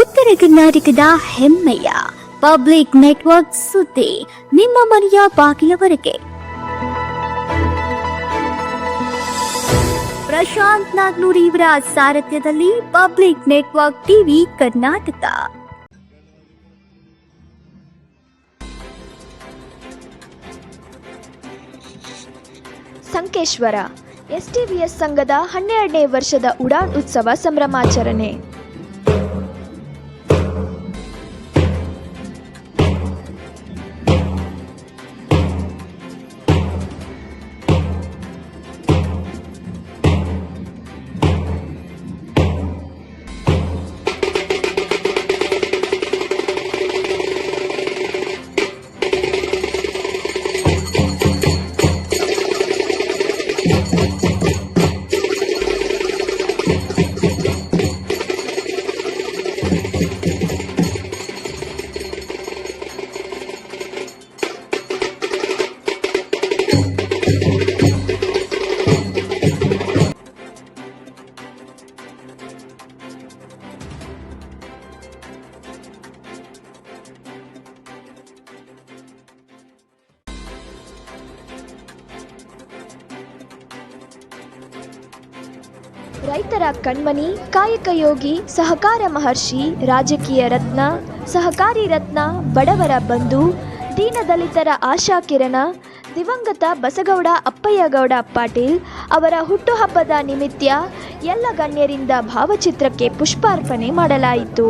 ಉತ್ತರ ಕರ್ನಾಟಕದ ಹೆಮ್ಮೆಯ ಪಬ್ಲಿಕ್ ನೆಟ್ವರ್ಕ್ ಸುದ್ದಿ ನಿಮ್ಮ ಮನೆಯ ಬಾಗಿಲವರೆಗೆ. ಪ್ರಶಾಂತ್ ನಾಗ್ನೂರ್ ಇವರ ಸಾರಥ್ಯದಲ್ಲಿ public network TV Karnataka. Sankeshwar, STVS ಸಂಘದ ಹನ್ನೆರಡನೇ ವರ್ಷದ ಉಡಾನ್ ಉತ್ಸವ ಸಂಭ್ರಮಾಚರಣೆ. ಕಣ್ಮನಿ ಕಾಯಕ ಯೋಗಿ, ಸಹಕಾರ ಮಹರ್ಷಿ, ರಾಜಕೀಯ ರತ್ನ, ಸಹಕಾರಿ ರತ್ನ, ಬಡವರ ಬಂಧು, ದೀನದಲಿತರ ಆಶಾ ಕಿರಣ, ದಿವಂಗತ ಬಸಗೌಡ ಅಪ್ಪಯ್ಯಗೌಡ ಪಾಟೀಲ್ ಅವರ ಹುಟ್ಟುಹಬ್ಬದ ನಿಮಿತ್ತ ಎಲ್ಲ ಗಣ್ಯರಿಂದ ಭಾವಚಿತ್ರಕ್ಕೆ ಪುಷ್ಪಾರ್ಪಣೆ ಮಾಡಲಾಯಿತು.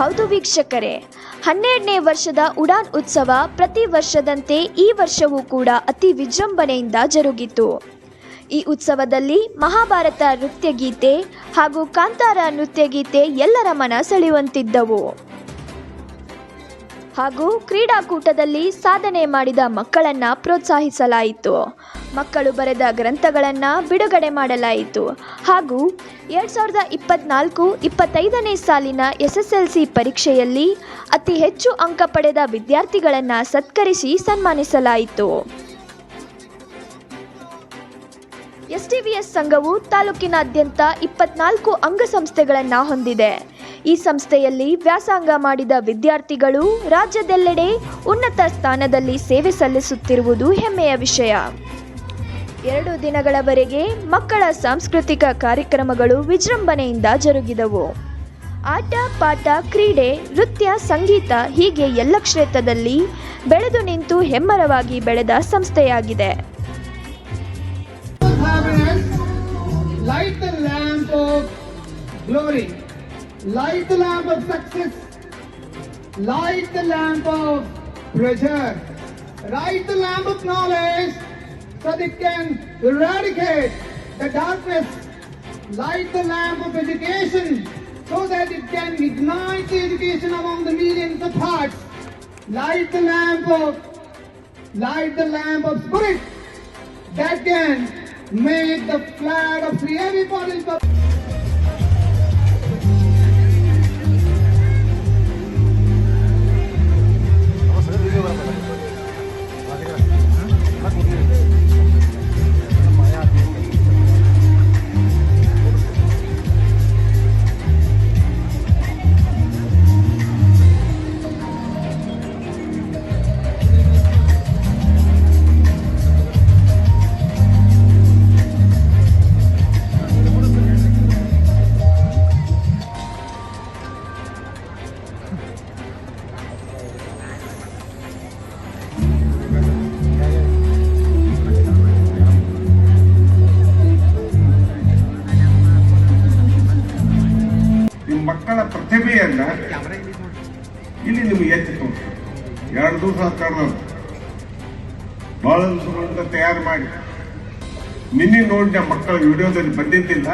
ಹೌದು ವೀಕ್ಷಕರೇ, ಹನ್ನೆರಡನೇ ವರ್ಷದ ಉಡಾನ್ ಉತ್ಸವ ಪ್ರತಿ ವರ್ಷದಂತೆ ಈ ವರ್ಷವೂ ಕೂಡ ಅತಿ ವಿಜೃಂಭಣೆಯಿಂದ ಜರುಗಿತು. ಈ ಉತ್ಸವದಲ್ಲಿ ಮಹಾಭಾರತ ನೃತ್ಯಗೀತೆ ಹಾಗೂ ಕಾಂತಾರ ನೃತ್ಯಗೀತೆ ಎಲ್ಲರ ಮನ ಸೆಳೆಯುವಂತಿದ್ದವು. ಹಾಗೂ ಕ್ರೀಡಾಕೂಟದಲ್ಲಿ ಸಾಧನೆ ಮಾಡಿದ ಮಕ್ಕಳನ್ನ ಪ್ರೋತ್ಸಾಹಿಸಲಾಯಿತು. ಮಕ್ಕಳು ಬರೆದ ಗ್ರಂಥಗಳನ್ನು ಬಿಡುಗಡೆ ಮಾಡಲಾಯಿತು. ಹಾಗೂ ಎರಡು ಸಾವಿರದ ಇಪ್ಪತ್ನಾಲ್ಕು ಇಪ್ಪತ್ತೈದನೇ ಸಾಲಿನ ಎಸ್ ಎಸ್ ಎಲ್ ಸಿ ಪರೀಕ್ಷೆಯಲ್ಲಿ ಅತಿ ಹೆಚ್ಚು ಅಂಕ ಪಡೆದ ವಿದ್ಯಾರ್ಥಿಗಳನ್ನು ಸತ್ಕರಿಸಿ ಸನ್ಮಾನಿಸಲಾಯಿತು. ಎಸ್ಟಿವಿಎಸ್ ಸಂಘವು ತಾಲೂಕಿನಾದ್ಯಂತ ಇಪ್ಪತ್ನಾಲ್ಕು ಅಂಗಸಂಸ್ಥೆಗಳನ್ನು ಹೊಂದಿದೆ. ಈ ಸಂಸ್ಥೆಯಲ್ಲಿ ವ್ಯಾಸಂಗ ಮಾಡಿದ ವಿದ್ಯಾರ್ಥಿಗಳು ರಾಜ್ಯದೆಲ್ಲೆಡೆ ಉನ್ನತ ಸ್ಥಾನದಲ್ಲಿ ಸೇವೆ ಸಲ್ಲಿಸುತ್ತಿರುವುದು ಹೆಮ್ಮೆಯ ವಿಷಯ. ಎರಡು ದಿನಗಳವರೆಗೆ ಮಕ್ಕಳ ಸಾಂಸ್ಕೃತಿಕ ಕಾರ್ಯಕ್ರಮಗಳು ವಿಜೃಂಭಣೆಯಿಂದ ಜರುಗಿದವು. ಆಟ, ಪಾಠ, ಕ್ರೀಡೆ, ನೃತ್ಯ, ಸಂಗೀತ ಹೀಗೆ ಎಲ್ಲ ಕ್ಷೇತ್ರದಲ್ಲಿ ಬೆಳೆದು ನಿಂತು ಹೆಮ್ಮರವಾಗಿ ಬೆಳೆದ ಸಂಸ್ಥೆಯಾಗಿದೆ. Light the lamp of glory, light the lamp of success, light the lamp of pleasure, light the lamp of knowledge so that it can eradicate the darkness, light the lamp of education so that it can ignite the education among the millions of hearts, light the lamp of light the lamp of spirit that can make the flag of freedom for ದಿವಸ ಕರೆದು ಬಹಳ ದಿವಸಗಳಿಂದ ತಯಾರು ಮಾಡಿ. ನಿನ್ನೆ ನೋಡಿದ ಮಕ್ಕಳ ವಿಡಿಯೋದಲ್ಲಿ ಬಂದಿದ್ದಿಲ್ಲ?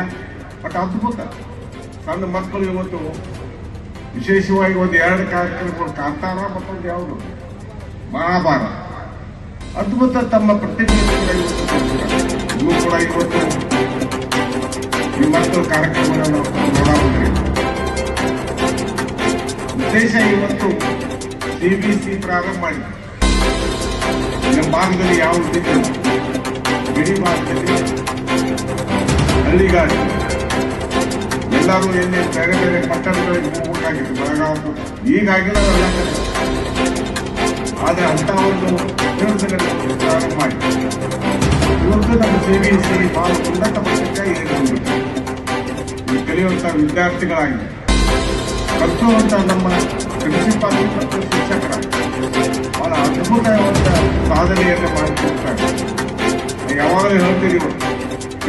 ಬಟ್ ಅದ್ಭುತ. ಸಣ್ಣ ಮಕ್ಕಳು ಇವತ್ತು ವಿಶೇಷವಾಗಿ ಒಂದು ಎರಡು ಕಾರ್ಯಕ್ರಮಗಳು ಕಾಣ್ತಾರ ಮತ್ತೊಂದು ಯಾವುದು? ಮಹಾಭಾರ. ಅದ್ಭುತ ತಮ್ಮ ಪ್ರತಿಭೆಯನ್ನು ಕೂಡ ಇವತ್ತು ನಿಮ್ಮ ಮಕ್ಕಳ ಕಾರ್ಯಕ್ರಮಗಳನ್ನು ನೋಡಬಹುದು? ಉದ್ದೇಶ ಇವತ್ತು ಸಿಬಿಸಿ ಪ್ರಾರಂಭ ಮಾಡಿ ನಮ್ಮ ಭಾಗದಲ್ಲಿ ಯಾವ ಇದ್ದಿಲ್ಲ ಬಿಡಿ ಭಾಗದಲ್ಲಿ ಹಳ್ಳಿಗಾಡಿ. ಎಲ್ಲರೂ ಎಲ್ಲಿ ಬೇರೆ ಬೇರೆ ಪಟ್ಟಣಗಳಿಗೆ ಹೋಗಬೇಕಾಗಿತ್ತು. ಬೆಳಗಾವಿ ಈಗ ಆದರೆ ಅಂತ ಒಂದು ಯೋಜನೆಗಳನ್ನು ಪ್ರಾರಂಭ ಮಾಡಿ ಇವತ್ತು ನಮ್ಮ ಸಿ ಬಿ ಸಿ ಬಹಳ ಉನ್ನತ ಮಟ್ಟಕ್ಕೆ ಏರಿಕೊಂಡು ಈ ಕಲಿಯುವಂತ ವಿದ್ಯಾರ್ಥಿಗಳಾಗಿ. ಕಲಿಸುವಂತ ನಮ್ಮ ಪ್ರಿನ್ಸಿಪಾಲ್ ಮತ್ತು ಶಿಕ್ಷಕರ ಬಹಳ ಯಾವಾಗಲೂ ಹೇಳ್ತೀರಿ ಇವರು.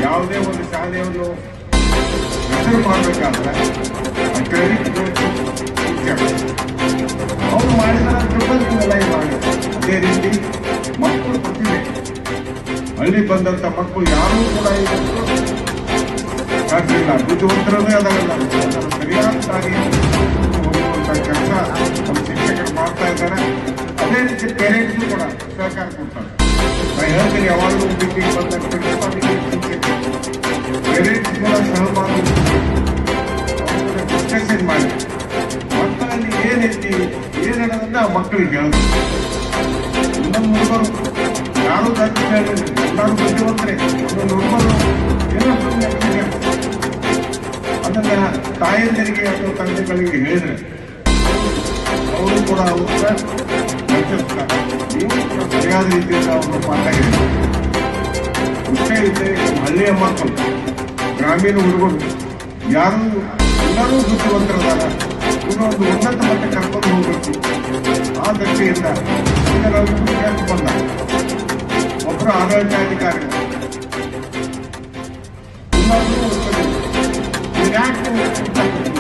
ಯಾವುದೇ ಒಂದು ಶಾಲೆಯನ್ನು ಹೆಸರು ಮಾಡಬೇಕಾದ್ರೆ ಕ್ರೆಡಿಟ್ ಅವ್ರು ಮಾಡಿದ ಅದೇ ರೀತಿ ಮಕ್ಕಳು ಪ್ರತಿಭೆ ಹಳ್ಳಿ ಮಕ್ಕಳು ಯಾರೂ ಕೂಡ ಸಾಧ್ಯವಿಲ್ಲ ಬುದ್ಧಿವಂತರದೇ ಅದನ್ನು ಸರಿಯಾದ ಹೋಗುವಂತ ಕೆಲಸ ಮಾಡ್ತಾ ಇದ್ದಾರೆ ಅದೇ ರೀತಿ ಪೇರೆಂಟ್ಸ್ ಕೂಡ ಸಹಕಾರ ಕೊಡ್ತಾರೆ ನಾನು ಹೇಳ್ತೀನಿ ಯಾವಾಗಲೂ ಮೀಟಿಂಗ್ ಪ್ರಿನ್ಸಿಪಾಲಿಗೆ ಪೇರೆಂಟ್ಸ್ ಕೂಡ ಸಹಭಾಗಿ ಡಿಸ್ಕಷನ್ ಮಾಡಿ ಮಕ್ಕಳಲ್ಲಿ ಏನೈತಿ ಏನ್ ಅನ್ನೋದನ್ನ ಆ ಮಕ್ಕಳಿಗೆ ಹೇಳಬೇಕು ಇನ್ನೊಂದು ಹುಡುಗರು ಯಾರು ಜಾತಿ ಹೇಳಿದ್ರು ಎಲ್ಲರೂ ಬುದ್ಧಿವಂತರೆ ಒಂದು ಹುಡುಗರು ಏನೋ ಅದನ್ನ ತಾಯಂದಿರಿಗೆ ಅಥವಾ ತಂದೆಗಳಿಗೆ ಹೇಳಿದ್ರೆ ಕೂಡ ಅವರು ಸರಿಯಾದ ರೀತಿಯಲ್ಲಿ ಅವರು ಪಾಠ ಇಷ್ಟೇ ಇದೆ ಹಳ್ಳಿಯ ಮಕ್ಕಳು ಗ್ರಾಮೀಣ ಹುಡುಗರು ಯಾರು ಎಲ್ಲರೂ ಬುದ್ಧಿವಂತರದಾಗ ಇನ್ನೊಂದು ಉನ್ನತ ಮಟ್ಟ ಕರ್ಕೊಂಡು ಹೋಗಬೇಕು ಆ ದೃಷ್ಟಿಯಿಂದ ಈಗ ನಾವು ಕೆಲಸ ಬಂದ ಒಬ್ಬರು ಆಡಳಿತಾಧಿಕಾರಿ ಇನ್ನೊಂದು ಯಾಕೆ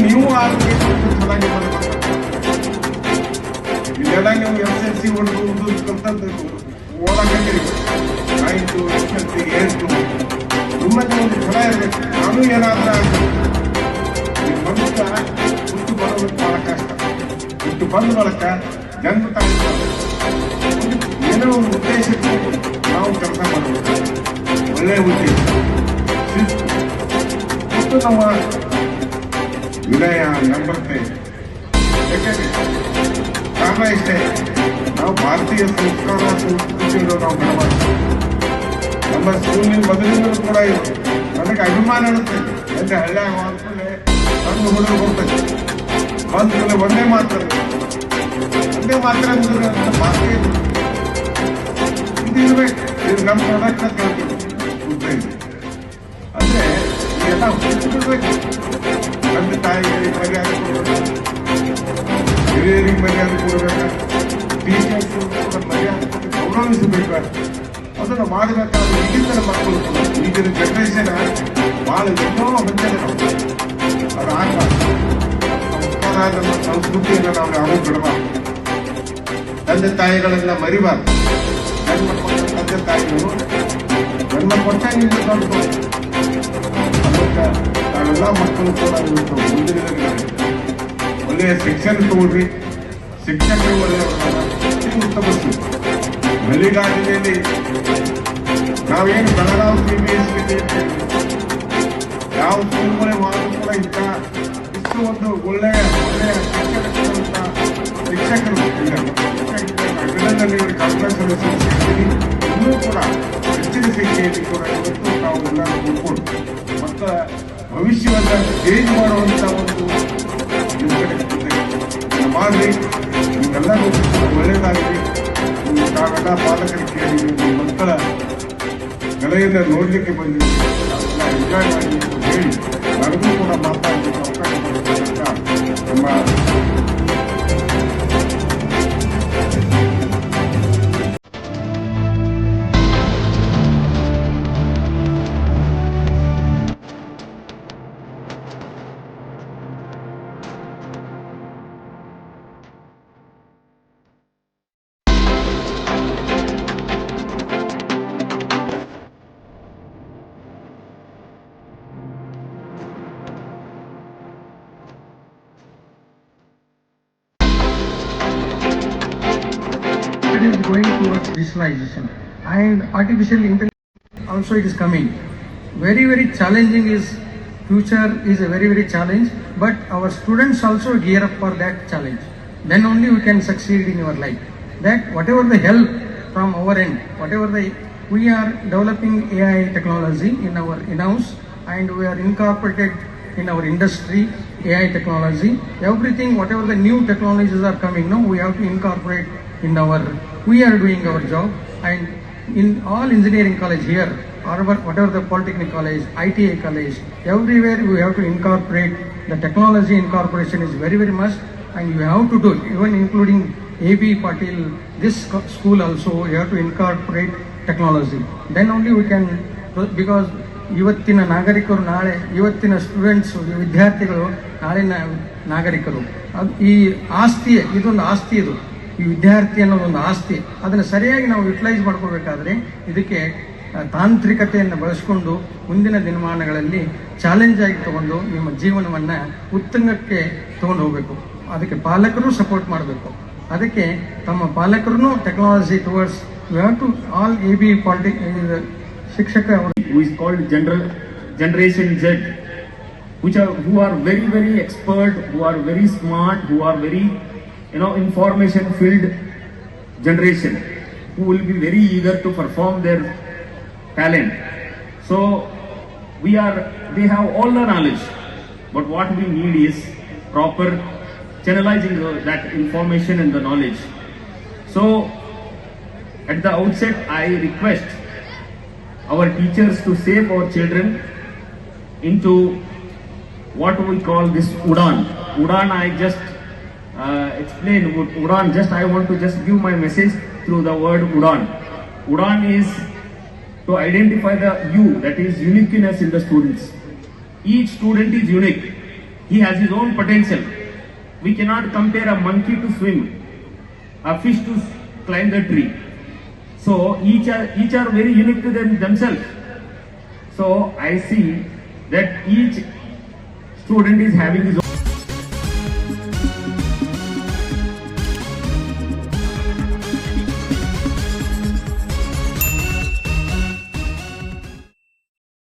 ನೀವು ಆಗಬೇಕು ಚೆನ್ನಾಗಿ ಮಾಡಬೇಕು ಸಿ ಹೊಡೆದು ಕಲ್ತಂತ ಓಡಾಕತ್ತೀರಿ ನೈನ್ತು ಎಸ್ ಎಲ್ ನಿಮ್ಮಲ್ಲಿ ಒಂದು ಇರಬೇಕು ನಾನು ಏನಾದ್ರೂ ಆಗಬೇಕು ಈ ಮನುಷ್ಯ ಹುಟ್ಟು ಬರೋದು ಬಹಳ ಕಷ್ಟ ಹುಟ್ಟು ಬಂದ ಜನ್ಮ ಏನೋ ಒಂದು ಉದ್ದೇಶಕ್ಕೆ ನಾವು ಕೆಲಸ ಒಳ್ಳೆಯ ಉದ್ದೇಶ. ನಮ್ಮ ವಿನಯ ನಮ್ರತೆ ಯಾಕೆಂದ್ರೆ ಕಾರಣ ಇಷ್ಟೇ. ನಾವು ಭಾರತೀಯ ಸಂಸ್ಕಾರ ನಮ್ಮ ಸ್ಕೂಲಿನ ಮೊದಲಿಂದಲೂ ಕೂಡ ಇದೆ ನನಗೆ ಅಭಿಮಾನ ಇರುತ್ತೆ. ಅಂದ್ರೆ ಹಳ್ಳಿ ಆದ್ಮೇಲೆ ಸಣ್ಣ ಹುಡುಗರು ಹೋಗ್ತದೆ ಬಂದ ಒಂದೇ ಮಾತ್ರ ಒಂದೇ ಮಾತ್ರ ಭಾರತೀಯ ಇದು ನಮ್ಮ ಪ್ರಾಡಕ್ಟ್ ಅಂದ್ರೆ ಇದೆಲ್ಲ ಬಿಡ್ಬೇಕು ಹಿರಿಯರಿಗೆ ಮರ್ಯಾದೆ ಕೊಡಬೇಕು ಟೀಚರ್ಸ್ ಕೂಡ ಮರ್ಯಾದೆ ಕೊಟ್ಟು ಗೌರವಿಸಬೇಕು ಅದನ್ನು ಮಾಡಬೇಕಾದ್ರೆ ಈಗಿನ ಮಕ್ಕಳು ಕೂಡ ಈಗಿನ ಜನರೇಷನ್ ಭಾಳ ಏನೋ ಹೊಂದಿದೆ ನಾವು ಅದು ಆಗಬಾರ್ದು ಸಂಸ್ಕಾರ ನಮ್ಮ ಸಂಸ್ಕೃತಿಯನ್ನು ನಾವು ಯಾರೂ ಬಿಡಬಾರ್ದು ತಂದೆ ತಾಯಿಗಳೆಲ್ಲ ಮರಿಬಾರ್ದು ಜನ್ಮ ಕೊಟ್ಟ ತಂದೆ ತಾಯಿಗಳು ಜನ್ಮ ಕೊಟ್ಟಾಗಿಂದ ದೊಡ್ಡ ಅದಕ್ಕೆ ನಾವೆಲ್ಲ ಮಕ್ಕಳು ಕೂಡ ಇವತ್ತು ಮುಂದಿನ ದಿನಗಳಲ್ಲಿ ಒಳ್ಳೆಯ ಶಿಕ್ಷಣ ತಗೊಳ್ರಿ ಶಿಕ್ಷಕರು ಒಳ್ಳೆಯ ಉತ್ತಮ ಹಳ್ಳಿಗಾಡಿನಲ್ಲಿ ನಾವೇನು ಕನ್ನಡ ಸಿ ಬಿ ಯಾವ ಸುಮ್ಮನೆ ಹೋದರೂ ಕೂಡ ಇಷ್ಟು ಒಂದು ಒಳ್ಳೆಯ ಒಳ್ಳೆಯ ಶಿಕ್ಷಕರು ಅಭಿನಂದನೆಗಳು ಕಾಂಗ್ರೆಸ್ ಸಲ್ಲಿಸ್ತೀನಿ ಇನ್ನೂ ಕೂಡ ಹೆಚ್ಚಿನ ಸಂಖ್ಯೆಯಲ್ಲಿ ಕೂಡ ಇವತ್ತು ನಾವು ಎಲ್ಲರೂ ಕೂತ್ಕೊಂಡು ಮತ್ತು ಭವಿಷ್ಯವನ್ನು ಚೇಂಜ್ ಮಾಡುವಂಥ ನೀವು ತಾವೆಲ್ಲ ಪಾಲಕರಿಗೆ ಕೇಳಿ ನಿಮ್ಮ ಮಕ್ಕಳ ಕಲೆಯನ್ನು ನೋಡಲಿಕ್ಕೆ ಬಂದಿದ್ದೀವಿ ಎಂಜಾಯ್ ಮಾಡಿ ಅಂತ ಹೇಳಿ ನನಗೂ ಕೂಡ ಮಾತಾಡಲಿಕ್ಕೆ ಅವಕಾಶ ನಮ್ಮ it is going towards digitalization. And artificial intelligence also it is coming. Very very challenging is future is a very very challenge but our students also gear up for that challenge. Then only we can succeed in our life. That whatever the help from our end whatever the we are developing ai technology in our in-house and we are incorporated in our industry, AI technology, everything, whatever the new technologies are coming now, we have to incorporate in our, we are doing our job and in all engineering college here, or whatever the polytechnic college, iti college, everywhere we have to incorporate, the technology incorporation is very, very much and you have to do it, even including AB Patil, this school also, you have to incorporate technology. Then only we can, because ಇವತ್ತಿನ ನಾಗರಿಕರು ನಾಳೆ ಇವತ್ತಿನ students ವಿದ್ಯಾರ್ಥಿಗಳು ನಾಳಿನ ನಾಗರಿಕರು ಈ ಆಸ್ತಿಯೇ ಇದೊಂದು ಆಸ್ತಿ ಇದು ಈ ವಿದ್ಯಾರ್ಥಿ ಅನ್ನೋ ಒಂದು ಆಸ್ತಿ ಅದನ್ನು ಸರಿಯಾಗಿ ನಾವು ಯುಟಿಲೈಸ್ ಮಾಡ್ಕೋಬೇಕಾದ್ರೆ ಇದಕ್ಕೆ ತಾಂತ್ರಿಕತೆಯನ್ನು ಬಳಸಿಕೊಂಡು ಮುಂದಿನ ದಿನಮಾನಗಳಲ್ಲಿ ಚಾಲೆಂಜ್ ಆಗಿ ತಗೊಂಡು ನಿಮ್ಮ ಜೀವನವನ್ನು ಉತ್ತುಂಗಕ್ಕೆ ತಗೊಂಡು ಹೋಗಬೇಕು. ಅದಕ್ಕೆ ಪಾಲಕರು ಸಪೋರ್ಟ್ ಮಾಡಬೇಕು. ಅದಕ್ಕೆ ತಮ್ಮ ಪಾಲಕರನ್ನು technology towards you have to all a be polity ಶಿಕ್ಷಕ generation called general generation Z, which are who are very very expert, who are very smart, who are very you know information filled generation, who will be very eager to perform their talent. So we are they have all the knowledge, but what we need is proper channelizing that information and the knowledge. So at the outset, I request our teachers to save our children into what we call this Udan. Udan, I just uh, explained Udan. Just I want to just give my message through the word Udan. Udan is to identify the you, that is uniqueness in the students. Each student is unique. He has his own potential. We cannot compare a monkey to swim, a fish to climb the tree. So each are each are very unique to them, themselves. So I see that each student is having his own.